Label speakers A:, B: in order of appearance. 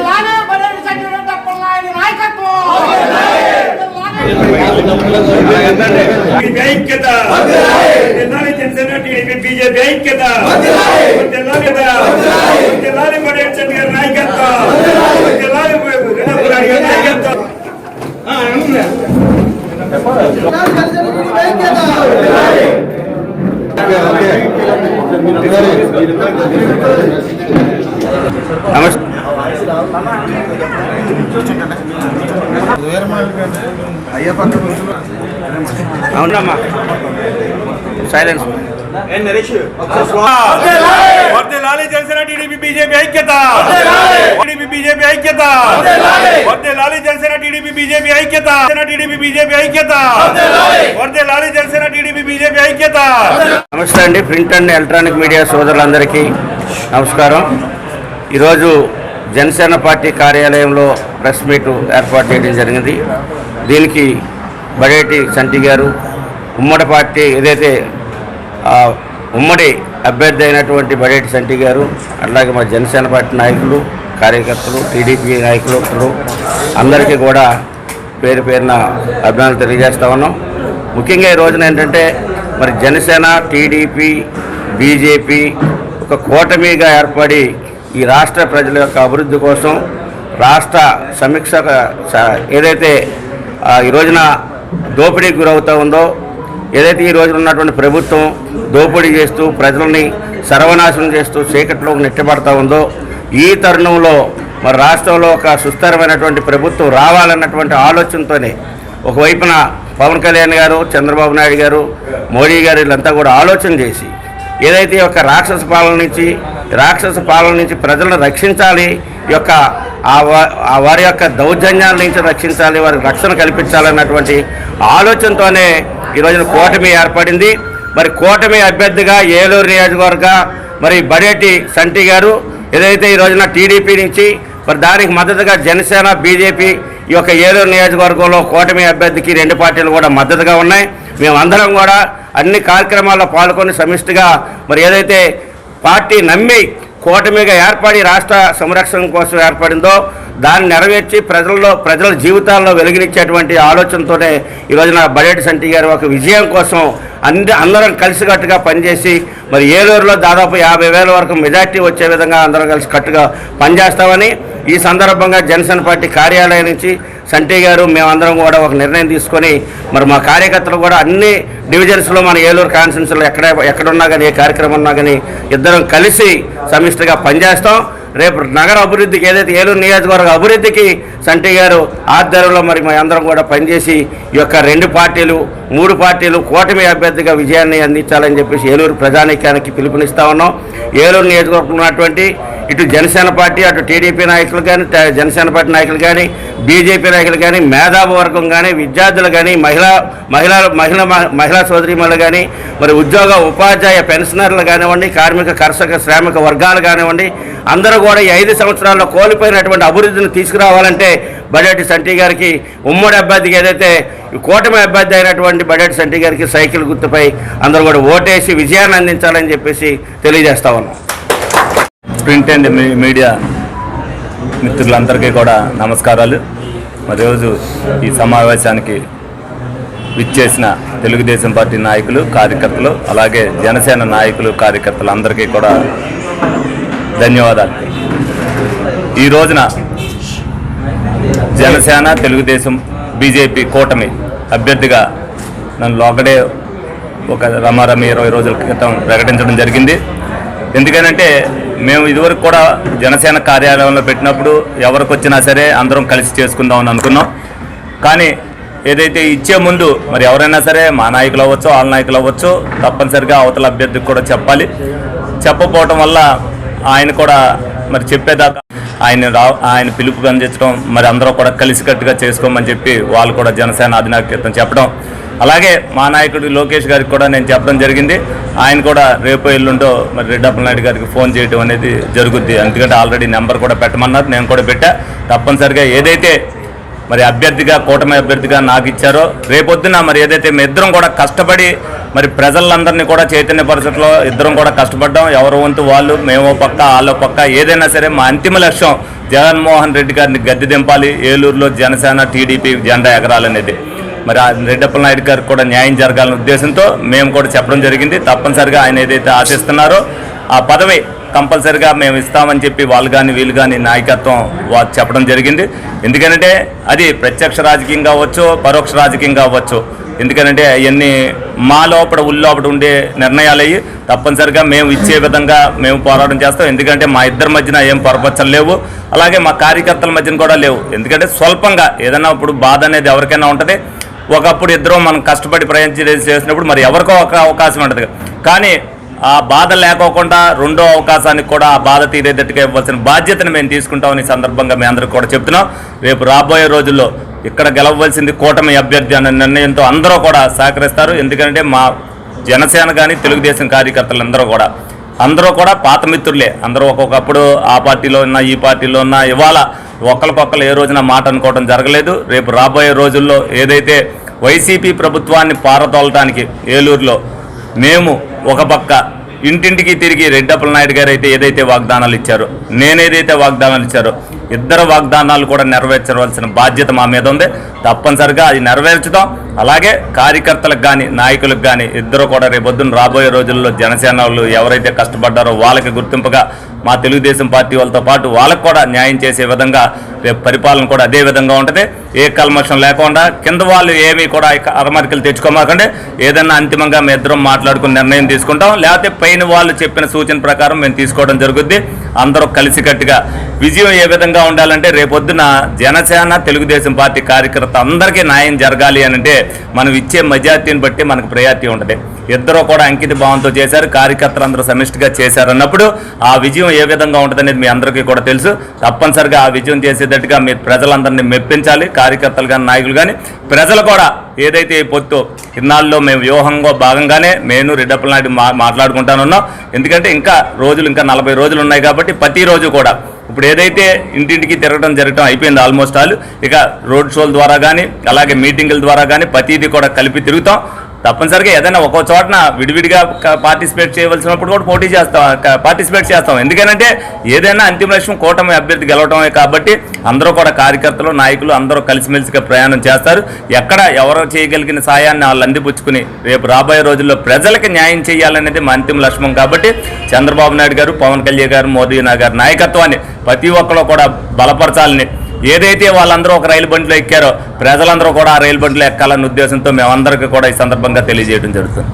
A: లానే బడేటి సంజయ్ తప్పలా ఆయన నాయకత్వం
B: ఐక్యత తెల్లారి జనసేన టీడీపీ బీజేపీ ఐక్యత తెల్లారి తెల్లారి పడేటి చంద్ర గారి నాయకత్వం తెల్లారి రెడ్డపురాడి గారి నాయకత్వం నమస్తే అవునమ్మా సైలెన్స్ వర్దిల్లాలి జనసేన టీడీపీ బీజేపీ ఐక్యత. టీడీపీ బీజేపీ ఐక్యత. వర్దిల్లాలి జనసేన టీడీపీ బీజేపీ ఐక్యత. జనసేన టీడీపీ బీజేపీ ఐక్యత. వర్దిల్లాలి జనసేన టీడీపీ బీజేపీ ఐక్యత. నమస్తే అండి ప్రింట్ అండ్ ఎలక్ట్రానిక్ మీడియా సోదరులందరికీ నమస్కారం. ఈరోజు జనసేన పార్టీ కార్యాలయంలో ప్రెస్ మీట్ ఏర్పాటు చేయడం జరిగింది. దీనికి బడేటి సంటి గారు ఉమ్మడి పార్టీ ఏదైతే ఉమ్మడి అభ్యర్థి అయినటువంటి బడేటి సంటి గారు అట్లాగే మా జనసేన పార్టీ నాయకులు కార్యకర్తలు టీడీపీ నాయకులు అందరికీ కూడా పేరు పేరున అభినందనలు తెలియజేస్తా ఉన్నాం. ముఖ్యంగా ఈ రోజున ఏంటంటే మరి జనసేన టీడీపీ బీజేపీ ఒక కూటమిగా ఏర్పడి ఈ రాష్ట్ర ప్రజల యొక్క అభివృద్ధి కోసం రాష్ట్ర సమీక్ష స- ఏదైతే ఈ రోజున దోపిడీకి గురవుతూ ఉందో ఏదైతే ఈ రోజున ఉన్నటువంటి ప్రభుత్వం దోపిడీ చేస్తూ ప్రజల్ని సర్వనాశనం చేస్తూ చీకట్లో నెట్టబడతా ఉందో ఈ తరుణంలో మరి రాష్ట్రంలో ఒక సుస్థిరమైనటువంటి ప్రభుత్వం రావాలన్నటువంటి ఆలోచనతోనే ఒకవైపున పవన్ కళ్యాణ్ గారు చంద్రబాబు నాయుడు గారు మోడీ గారు వీళ్ళంతా కూడా ఆలోచన చేసి ఏదైతే ఈ యొక్క రాక్షస పాలన నుంచి రాక్షస పాలన నుంచి ప్రజలను రక్షించాలి ఈ యొక్క ఆ ఆ వారి యొక్క దౌర్జన్యాల నుంచి రక్షించాలి వారికి రక్షణ కల్పించాలన్నటువంటి ఆలోచనతోనే ఈ రోజున కూటమి ఏర్పడింది. మరి కూటమి అభ్యర్థిగా ఏలూరు నియోజకవర్గ మరి బడేటి సంటి గారు ఏదైతే ఈ రోజున టీడీపీ నుంచి మరి దానికి మద్దతుగా జనసేన బీజేపీ ఈ యొక్క ఏలూరు నియోజకవర్గంలో కూటమి అభ్యర్థికి రెండు పార్టీలు కూడా మద్దతుగా ఉన్నాయి. మేమందరం కూడా అన్ని కార్యక్రమాల్లో పాల్గొని సమిష్టిగా మరి ఏదైతే పార్టీ నమ్మి కూటమిగా ఏర్పడి రాష్ట్ర సంరక్షణ కోసం ఏర్పడిందో దాన్ని నెరవేర్చి ప్రజల్లో ప్రజల జీవితాల్లో వెలిగినిచ్చేటువంటి ఆలోచనతోనే ఈరోజున బడేటి సంటి గారు ఒక విజయం కోసం అన్ని అందరం కలిసికట్టుగా పనిచేసి మరి ఏలూరులో దాదాపు యాభై వేల వరకు మెజార్టీ వచ్చే విధంగా అందరం కలిసి కట్టుగా పనిచేస్తామని ఈ సందర్భంగా జనసేన పార్టీ కార్యాలయం నుంచి సంటి గారు మేమందరం కూడా ఒక నిర్ణయం తీసుకొని మరి మా కార్యకర్తలు కూడా అన్ని డివిజన్స్లో మన ఏలూరు కాన్స్టిట్యూన్సీలో ఎక్కడ ఎక్కడున్నా కానీ ఏ కార్యక్రమం ఉన్నా కానీ ఇద్దరం కలిసి సమిష్టిగా పనిచేస్తాం. రేపు నగర అభివృద్ధికి ఏదైతే ఏలూరు నియోజకవర్గ అభివృద్ధికి సంటి గారు ఆధ్వర్యంలో మరి మా అందరం కూడా పనిచేసి ఈ యొక్క రెండు పార్టీలు మూడు పార్టీలు కూటమి అభ్యర్థిగా విజయాన్ని అందించాలని చెప్పేసి ఏలూరు ప్రజానీకానికి పిలుపునిస్తా ఉన్నాం. ఏలూరు నియోజకవర్గం ఉన్నటువంటి ఇటు జనసేన పార్టీ అటు టీడీపీ నాయకులు కానీ జనసేన పార్టీ నాయకులు కానీ బీజేపీ నాయకులు కానీ మేధావి వర్గం కానీ విద్యార్థులు కానీ మహిళా మహిళా మహిళ మహిళా సోదరిమణులు కానీ మరి ఉద్యోగ ఉపాధ్యాయ పెన్షనర్లు కానివ్వండి కార్మిక కర్షక శ్రామిక వర్గాలు కానివ్వండి అందరూ కూడా ఈ ఐదు సంవత్సరాల్లో కోల్పోయినటువంటి అభివృద్ధిని తీసుకురావాలంటే బడేటి సంటి గారికి ఉమ్మడి అభ్యర్థికి ఏదైతే కూటమి అభ్యర్థి అయినటువంటి బడేటి సంటి గారికి సైకిల్ గుర్తుపై అందరూ కూడా ఓటేసి విజయాన్ని అందించాలని చెప్పేసి తెలియజేస్తా ఉన్నాం.
C: ప్రింట్ అండ్ మీ- మీడియా మిత్రులందరికీ కూడా నమస్కారాలు. మరి రోజు ఈ సమావేశానికి విచ్చేసిన తెలుగుదేశం పార్టీ నాయకులు కార్యకర్తలు అలాగే జనసేన నాయకులు కార్యకర్తలు అందరికీ కూడా ధన్యవాదాలు. ఈ రోజున జనసేన తెలుగుదేశం బీజేపీ కూటమి అభ్యర్థిగా నన్ను లోకడే ఒక రమారమి ఇరవై రోజుల క్రితం ప్రకటించడం జరిగింది. ఎందుకనంటే మేము ఇదివరకు కూడా జనసేన కార్యాలయంలో పెట్టినప్పుడు ఎవరికి వచ్చినా సరే అందరం కలిసి చేసుకుందాం అని అనుకున్నాం. కానీ ఏదైతే ఇచ్చే ముందు మరి ఎవరైనా సరే మా నాయకులు అవ్వచ్చు వాళ్ళ నాయకులు అవ్వచ్చు తప్పనిసరిగా అవతల అభ్యర్థికి కూడా చెప్పాలి. చెప్పకపోవటం వల్ల ఆయన కూడా మరి చెప్పేదాకా ఆయన రా ఆయన పిలుపు అందించడం మరి అందరూ కూడా కలిసికట్టుగా చేసుకోమని చెప్పి వాళ్ళు కూడా జనసేన అధినాయకత్వం చెప్పడం అలాగే మా నాయకుడు లోకేష్ గారికి కూడా నేను చెప్పడం జరిగింది. ఆయన కూడా రేపు ఎల్లుండో మరి రెడ్డప్పల నాయుడు గారికి ఫోన్ చేయడం అనేది జరుగుద్ది. ఎందుకంటే ఆల్రెడీ నెంబర్ కూడా పెట్టమన్నారు నేను కూడా పెట్టా. తప్పనిసరిగా ఏదైతే మరి అభ్యర్థిగా కూటమి అభ్యర్థిగా నాకు ఇచ్చారో రేపొద్దున మరి ఏదైతే మీ ఇద్దరం కూడా కష్టపడి మరి ప్రజలందరినీ కూడా చైతన్య పరిస్థితుల్లో ఇద్దరం కూడా కష్టపడ్డాం. ఎవరి వంతు వాళ్ళు మేమో పక్క వాళ్ళో పక్క ఏదైనా సరే మా అంతిమ లక్ష్యం జగన్మోహన్ రెడ్డి గారిని గద్దె దింపాలి. ఏలూరులో జనసేన టీడీపీ జెండా ఎగరాలనేది. మరి రెడ్డప్పల నాయుడు గారికి కూడా న్యాయం జరగాలనే ఉద్దేశంతో మేము కూడా చెప్పడం జరిగింది. తప్పనిసరిగా ఆయన ఏదైతే ఆశిస్తున్నారో ఆ పదవి కంపల్సరిగా మేము ఇస్తామని చెప్పి వాళ్ళు కానీ వీళ్ళు కానీ నాయకత్వం చెప్పడం జరిగింది. ఎందుకంటే అది ప్రత్యక్ష రాజకీయం కావచ్చు పరోక్ష రాజకీయం కావచ్చు. ఎందుకంటే అవన్నీ మా లోపల ఉల్లోపల ఉండే నిర్ణయాలు అయ్యి తప్పనిసరిగా మేము ఇచ్చే విధంగా మేము పోరాటం చేస్తాం. ఎందుకంటే మా ఇద్దరి మధ్యన ఏం పొరపచ్చలు లేవు. అలాగే మా కార్యకర్తల మధ్యన కూడా లేవు. ఎందుకంటే స్వల్పంగా ఏదైనా ఇప్పుడు బాధ అనేది ఎవరికైనా ఉంటుంది. ఒకప్పుడు ఇద్దరు మనం కష్టపడి ప్రయాణం చేసినప్పుడు మరి ఎవరికో ఒక అవకాశం ఉంటుంది కానీ ఆ బాధ లేకోకుండా రెండో అవకాశానికి కూడా ఆ బాధ తీరేటట్టుగా ఇవ్వాల్సిన బాధ్యతను మేము తీసుకుంటామని సందర్భంగా మీ అందరికీ కూడా చెప్తున్నాం. రేపు రాబోయే రోజుల్లో ఇక్కడ గెలవలసింది కూటమి అభ్యర్థి అనే నిర్ణయంతో అందరూ కూడా సహకరిస్తారు. ఎందుకంటే మా జనసేన కానీ తెలుగుదేశం కార్యకర్తలు అందరూ కూడా అందరూ కూడా పాత మిత్రులే. అందరూ ఒక్కొక్కప్పుడు ఆ పార్టీలో ఉన్న ఈ పార్టీలో ఉన్న ఇవాళ ఒకరికొకరు ఏ రోజున మాట అనుకోవడం జరగలేదు. రేపు రాబోయే రోజుల్లో ఏదైతే వైసీపీ ప్రభుత్వాన్ని పారతోలటానికి ఏలూరులో మేము ఒక పక్క ఇంటింటికి తిరిగి రెడ్డప్పల నాయుడు గారు అయితే ఏదైతే వాగ్దానాలు ఇచ్చారో నేనేదైతే వాగ్దానాలు ఇచ్చారో ఇద్దరు వాగ్దానాలు కూడా నెరవేర్చవలసిన బాధ్యత మా మీద ఉంది. తప్పనిసరిగా అది నెరవేర్చుదాం అలాగే కార్యకర్తలకు కానీ నాయకులకు కానీ ఇద్దరు కూడా రేపొద్దున రాబోయే రోజుల్లో జనసేన ఎవరైతే కష్టపడ్డారో వాళ్ళకి గుర్తింపుగా మా తెలుగుదేశం పార్టీ వాళ్ళతో పాటు వాళ్ళకు కూడా న్యాయం చేసే విధంగా రేపు పరిపాలన కూడా అదే విధంగా ఉంటుంది. ఏ కల్మషం లేకుండా కింద వాళ్ళు ఏమీ కూడా అరమరికలు తెచ్చుకోమాకండి. ఏదన్నా అంతిమంగా మేము ఇద్దరం మాట్లాడుకుని నిర్ణయం తీసుకుంటాం. లేకపోతే పైన వాళ్ళు చెప్పిన సూచన ప్రకారం మేము తీసుకోవడం జరుగుద్ది. అందరూ కలిసికట్టుగా విజయం ఏ విధంగా ఉండాలంటే రేపొద్దున జనసేన తెలుగుదేశం పార్టీ కార్యకర్త అందరికీ న్యాయం జరగాలి అని అంటే మనం ఇచ్చే మెజార్టీని బట్టి మనకు ప్రయారిటీ ఉంటుంది. ఇద్దరు కూడా అంకిత భావంతో చేశారు. కార్యకర్తలు అందరూ సమిష్టిగా చేశారన్నప్పుడు ఆ విజయం ఏ విధంగా ఉంటుందనేది మీ అందరికీ కూడా తెలుసు. తప్పనిసరిగా ఆ విజయం చేసేటట్టుగా మీరు ప్రజలందరినీ మెప్పించాలి. కార్యకర్తలు కానీ నాయకులు కానీ ప్రజలు కూడా ఏదైతే పొత్తు ఇన్నాళ్ళలో మేము వ్యూహంగా భాగంగానే నేను రెడ్డప్పల నాయుడు మా మాట్లాడుకుంటానున్నాం. ఎందుకంటే ఇంకా రోజులు ఇంకా నలభై రోజులు ఉన్నాయి కాబట్టి ప్రతిరోజు కూడా ఇప్పుడు ఏదైతే ఇంటింటికి తిరగడం జరగడం అయిపోయింది ఆల్మోస్ట్ ఆల్ ఇక రోడ్ షోల ద్వారా కానీ అలాగే మీటింగుల ద్వారా కానీ ప్రతిదీ కూడా కలిపి తిరుగుతాం. తప్పనిసరిగా ఏదైనా ఒక్కో చోటన విడివిడిగా పార్టిసిపేట్ చేయవలసినప్పుడు కూడా పోటీ చేస్తాం పార్టిసిపేట్ చేస్తాం. ఎందుకంటే ఏదైనా అంతిమ లక్ష్యం కూటమి అభ్యర్థి గెలవటమే కాబట్టి అందరూ కూడా కార్యకర్తలు నాయకులు అందరూ కలిసిమెలిసిగా ప్రయాణం చేస్తారు. ఎక్కడ ఎవరు చేయగలిగిన సాయాన్ని వాళ్ళు అందిపుచ్చుకుని రేపు రాబోయే రోజుల్లో ప్రజలకు న్యాయం చేయాలనేది మా అంతిమ లక్ష్యం కాబట్టి చంద్రబాబు నాయుడు గారు పవన్ కళ్యాణ్ గారు మోదీ గారి నాయకత్వాన్ని ప్రతి ఒక్కరు కూడా బలపరచాలని ఏదైతే వాళ్ళందరూ ఒక రైలు బండిలో ఎక్కారో ప్రజలందరూ కూడా ఆ రైలు బండిలో ఎక్కాలన్న ఉద్దేశంతో మేమందరికీ కూడా ఈ సందర్భంగా తెలియజేయడం జరుగుతుంది.